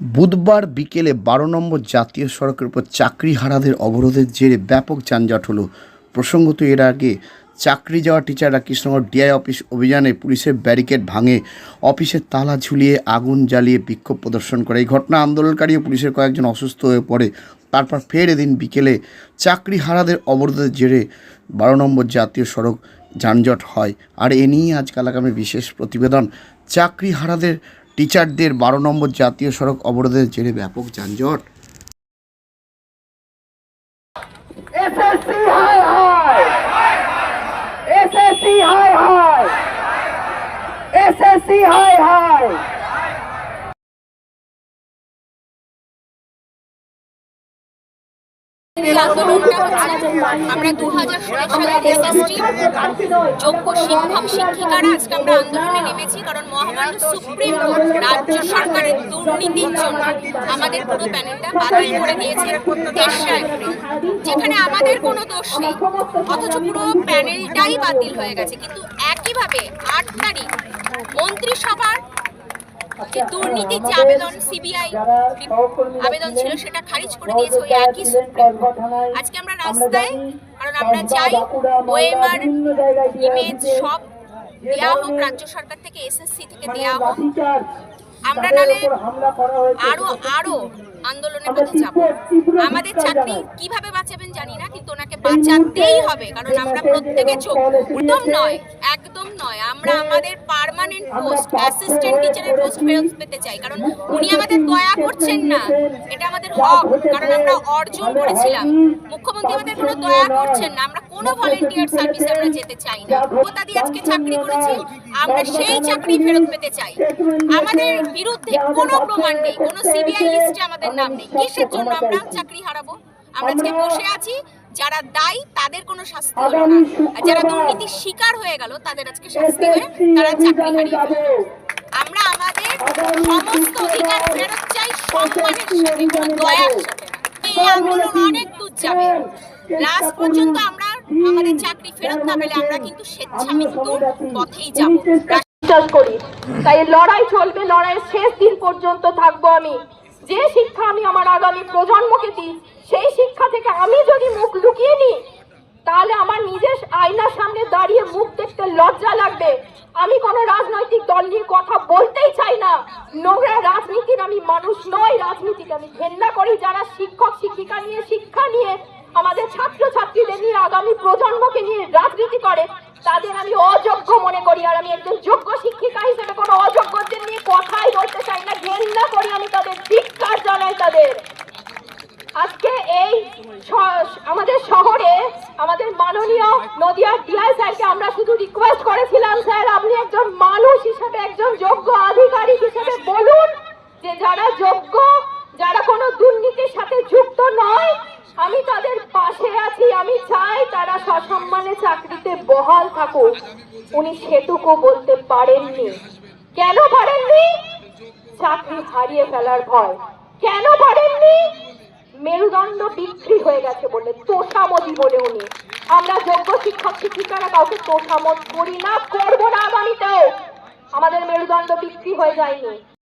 বুধবার বিকেলে বারো নম্বর জাতীয় সড়কের উপর চাকরিহারাদের অবরোধের জেরে ব্যাপক যানজট হলো। প্রসঙ্গত, এর আগে চাকরি যাওয়া টিচাররা কৃষ্ণনগর ডিআই অফিস অভিযানে পুলিশের ব্যারিকেড ভাঙে। অফিসের তালা ঝুলিয়ে আগুন জ্বালিয়ে বিক্ষোভ প্রদর্শন করে। এই ঘটনা আন্দোলনকারী ও পুলিশের কয়েকজন অসুস্থ হয়ে পড়ে। তারপর ফের এদিন বিকেলে চাকরিহারাদের অবরোধের জেরে বারো নম্বর জাতীয় সড়ক যানজট হয়। আর এ নিয়ে আজকাল আগামী বিশেষ প্রতিবেদন। চাকরিহারাদের টিচারদের বারো নম্বর জাতীয় সড়ক অবরোধের জেরে ব্যাপক যানজট। এসএসসি হাই হাই! এসএসসি হাই হাই! যোগ্য শিক্ষক শিক্ষিকারা আজকে আমরা আন্দোলনে নেমেছি, কারণ মহামান্য সুপ্রিম কোর্ট রাজ্য সরকারের দুর্নীতির জন্য আমাদের পুরো প্যানেলটা বাতিল করে দিয়েছে যেখানে আমাদের কোনো দোষ নেই, অথচ পুরো প্যানেলটাই বাতিল হয়ে গেছে। কিন্তু একইভাবে আট তারিখ মন্ত্রিসভার যে দুর্নীতির যে আবেদন সিবিআই আবেদন ছিল, সেটা খারিজ করে দিয়েছে ওই একই সুপ্রিম আজকে আমরা রাস্তায়, কারণ আমরা চাই ওএমআর ইমেজ সব দেওয়া হোক, রাজ্য সরকার থেকে এসএসসি থেকে দেওয়া হোক। আমরা নালে আরও আরও আন্দোলনের পথে যাব। আমাদের চাকরি কীভাবে বাঁচাবেন জানি না, কিন্তু ওনাকে বাঁচাতেই হবে, কারণ আমরা প্রত্যেকে চোখ একদম নয় একদম নয়। আমরা আমাদের পার্মানেন্ট পোস্ট অ্যাসিস্ট্যান্ট টিচারের পোস্ট ফেরত পেতে চাই। কারণ উনি আমাদের দয়া করছেন না। এটা আমাদের হক। কারণ আমরা অর্জন করেছিলাম। মুখ্যমন্ত্রী আমাদের কোনো দয়া করছেন না। আমরা কোনো ভলেন্টিয়ার সার্ভিসে আমরা যেতে চাই না। কোথা দিয়ে আজকে চাকরি করেছি। আমরা সেই চাকরি ফেরত পেতে চাই। আমাদের বিরুদ্ধে কোনো প্রমাণ নেই। কোনো সিবিআই লিস্টে আমাদের নাম নেই। কিসের জন্য আমরা চাকরি হারাবো? আমরা আজকে বসে আছি। যারা দায়ী তাদের কোনো শাস্তি হলো না। আর যারা দুর্নীতির শিকার হয়ে গেল তাদের আজকে শাস্তি হয়ে তারা চাকরি হারিয়ে আমরা আমাদের সমস্ত অধিকার ফেরত চাই সম্মানের সাথে কোনো দয়ার সাথে। এই আন্দোলন অনেক দূর যাবে। লাস্ট পর্যন্ত আমরা আমাদের চাকরি ফেরত না পেলে আমরা কিন্তু স্বেচ্ছামৃত্যুর পথেই যাব। বিশ্বাস করি। তাই লড়াই চলবে লড়াইয়ের শেষ দিন পর্যন্ত থাকব আমি। যে শিক্ষা আমি আমার আগামী প্রজন্মকে দিই সেই শিক্ষা থেকে আমি যদি মুখ লুকিয়ে নিই, তাহলে আমার নিজের আয়নার সামনে দাঁড়িয়ে মুখ দেখতে লজ্জা লাগবে। আমি কোনো রাজনৈতিক দল নিয়ে কথা বলতেই চাই না। নোংরা রাজনীতির আমি মানুষ নই, রাজনীতিকে আমি ঘেন্না করি। যারা শিক্ষক, শিক্ষিকা নিয়ে, শিক্ষা নিয়ে আমাদের ছাত্র ছাত্রীদের নিয়ে আগামী প্রজন্মকে নিয়ে রাজনীতি করে, তাদের আমি অযোগ্য মনে করি। আর আমি একজন যোগ্য শিক্ষিকা হিসেবে কোনো অযোগ্যদের নিয়ে কথাই বলতে চাই না। ঘেন্না করি আমি তাদের ধিক্কার জানাই তাদের। আজকে এই আমাদের শহরে, আমাদের মাননীয় নদিয়ার ডিআই স্যারকে আমরা শুধু রিকোয়েস্ট করেছিলাম, স্যার, আপনি একজন মানুষ হিসেবে, একজন যোগ্য আধিকারিক হিসেবে বলুন যে যারা যোগ্য, যারা কোনো দুর্নীতির সাথে যুক্ত নয়, আমি তাদের পাশে আছি, আমি চাই তারা সসম্মানে চাকরিতে বহাল থাকুক। উনি সেটুকু বলতে পারেননি। কেন পারেননি? চাকরি হারিয়ে ফেলার ভয়। কেন পারেননি? মেরুদণ্ড বিক্রি হয়ে গেছে বলে তোষামতি বলে উনি। আমরা যোগ্য শিক্ষক শিক্ষিকারা কাউকে তোষামত করি না, করব না আগামীতেও। আমাদের মেরুদণ্ড বিক্রি হয়ে যায়নি।